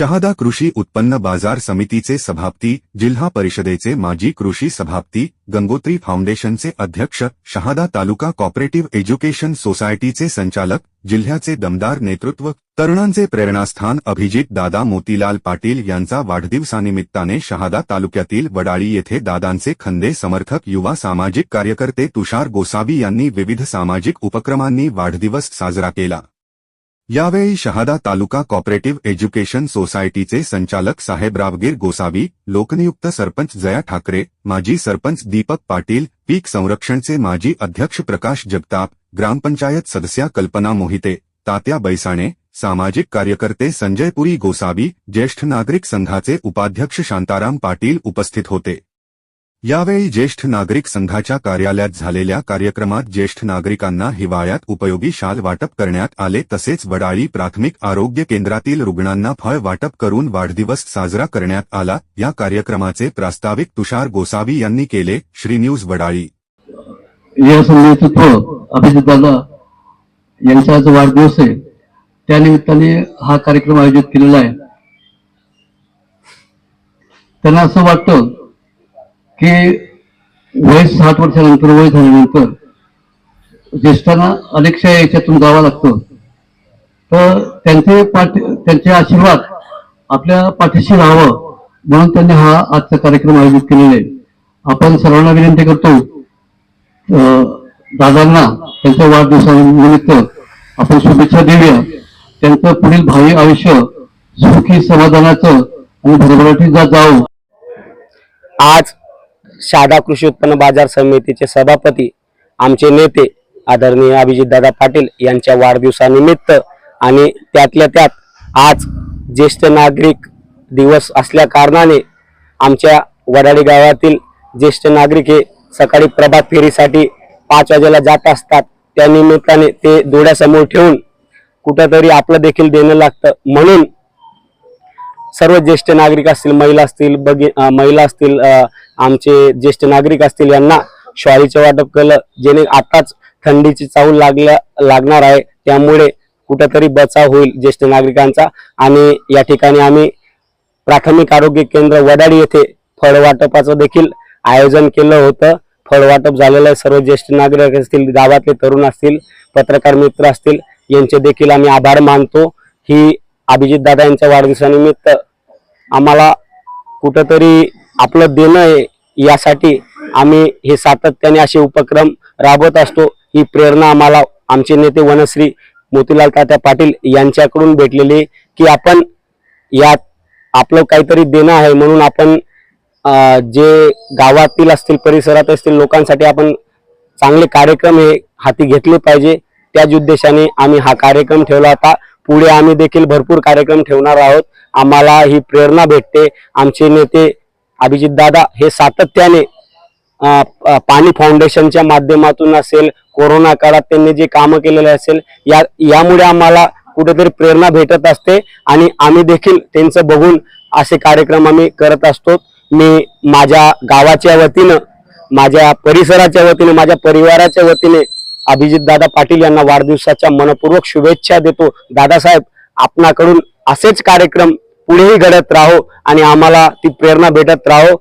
शहादा कृषी उत्पन्न बाजार समितीचे सभापती जिल्हा परिषदेचे माजी कृषी सभापती गंगोत्री फाउंडेशनचे अध्यक्ष शहादा तालुका कॉपरेटिव्ह एज्युकेशन सोसायटीचे संचालक जिल्ह्याचे दमदार नेतृत्व तरुणांचे प्रेरणास्थान अभिजित दादा मोतीलाल पाटील यांचा वाढदिवसानिमित्ताने शहादा तालुक्यातील वडाळी येथे दादांचे खंदे समर्थक युवा सामाजिक कार्यकर्ते तुषार गोसावी यांनी विविध सामाजिक उपक्रमांनी वाढदिवस साजरा केला. यावेळी शहादा तालुका कॉपरेटिव्ह एज्युकेशन सोसायटीचे संचालक साहेबरावगीर गोसावी लोकनियुक्त सरपंच जया ठाकरे माजी सरपंच दीपक पाटील पीक संरक्षणचे माजी अध्यक्ष प्रकाश जगताप ग्रामपंचायत सदस्या कल्पना मोहिते तात्या बैसाणे सामाजिक कार्यकर्ते संजय पुरी गोसावी ज्येष्ठ नागरिक संघाचे उपाध्यक्ष शांताराम पाटील उपस्थित होते. यावेळी ज्येष्ठ नागरिक संघाच्या कार्यालयात झालेल्या कार्यक्रमात ज्येष्ठ नागरिकांना हिवाळ्यात उपयोगी शाल वाटप करण्यात आले तसेच वडाळी प्राथमिक आरोग्य केंद्रातील रुग्णांना फळ वाटप करून वाढदिवस साजरा करण्यात आला. या कार्यक्रमाचे प्रास्ताविक तुषार गोसावी यांनी केले. श्री न्यूज वडाळी. या संघाचे अभिजित दादा यांचा आज वाढदिवस आहे. त्यानिमित्ताने हा कार्यक्रम आयोजित केलेला आहे. त्यांना असं वाटतं की वय साठ वर्षानंतर वय झाल्यानंतर ज्येष्ठांना अनेकशा याच्यातून जावं लागतं. तर त्यांचे पाठी त्यांचे आशीर्वाद आपल्या पाठीशी राहावं म्हणून त्यांनी हा आजचा कार्यक्रम आयोजित केलेला आहे. आपण सर्वांना विनंती करतो अं, दादांना त्यांच्या वाढदिवसानिमित्त आपण शुभेच्छा देऊया. त्यांचं पुढील भावी आयुष्य सुखी समाधानाचं आणि भरभराटीत जा जावं. आज शादा कृषी उत्पन्न बाजार समितीचे सभापती आमचे नेते आदरणीय अभिजितदादा पाटील यांच्या वाढदिवसानिमित्त आणि त्यातल्या त्यात आज ज्येष्ठ नागरिक दिवस असल्या कारणाने आमच्या वडाळी गावातील ज्येष्ठ नागरिक हे सकाळी प्रभात फेरीसाठी पाच वाजेला जात असतात. त्या निमित्ताने ते डोळ्यासमोर ठेवून कुठंतरी आपलं देखील देणं लागतं. म्हणून सर्व ज्येष्ठ नागरिक असतील महिला असतील बगी महिला असतील आमचे ज्येष्ठ नागरिक असतील यांना श्वारीचे वाटप केलं जेणे आताच थंडीची चाहूल लागल्या लागणार आहे. त्यामुळे कुठंतरी बचाव होईल ज्येष्ठ नागरिकांचा. आणि या ठिकाणी आम्ही प्राथमिक आरोग्य केंद्र वडाळी येथे फळ वाटपाचं देखील आयोजन केलं होतं. फळ वाटप झालेलं आहे. सर्व ज्येष्ठ नागरिक असतील गावातले तरुण असतील पत्रकार मित्र असतील यांचे देखील आम्ही आभार मानतो. ही अभिजित दादा यांच्या वाढदिवसानिमित्त आम्हाला कुठंतरी आपलं देणं आहे यासाठी आम्ही हे सातत्याने असे उपक्रम राबवत असतो. ही प्रेरणा आम्हाला आमचे नेते वनश्री मोतीलाल तात्या पाटील यांच्याकडून भेटलेली की आपण यात आपलं काहीतरी देणं आहे म्हणून आपण जे गावातील असतील परिसरात असतील लोकांसाठी आपण चांगले कार्यक्रम हे हाती घेतले पाहिजे. त्याच उद्देशाने आम्ही हा कार्यक्रम ठेवला होता. पुढे आम्ही देखील भरपूर कार्यक्रम ठेवणार आहोत. आम्हाला ही प्रेरणा भेटते. आमचे नेते अभिजित दादा हे सातत्याने पाणी फाउंडेशनच्या माध्यमातून असेल कोरोना काळात त्यांनी जे कामं केलेले असेल या यामुळे आम्हाला कुठेतरी प्रेरणा भेटत असते आणि आम्ही देखील त्यांचं बघून असे कार्यक्रम आम्ही करत असतो. मी माझ्या गावाच्या वतीनं माझ्या परिसराच्या वतीने माझ्या परिवाराच्या वतीने अभिजित दादा पाटील यांना वाढदिवसाच्या मनपूर्वक शुभेच्छा देतो. दादासाहेब आपणाकडून असेच कार्यक्रम पुढेही घडत राहो आणि आम्हाला ती प्रेरणा भेटत राहो.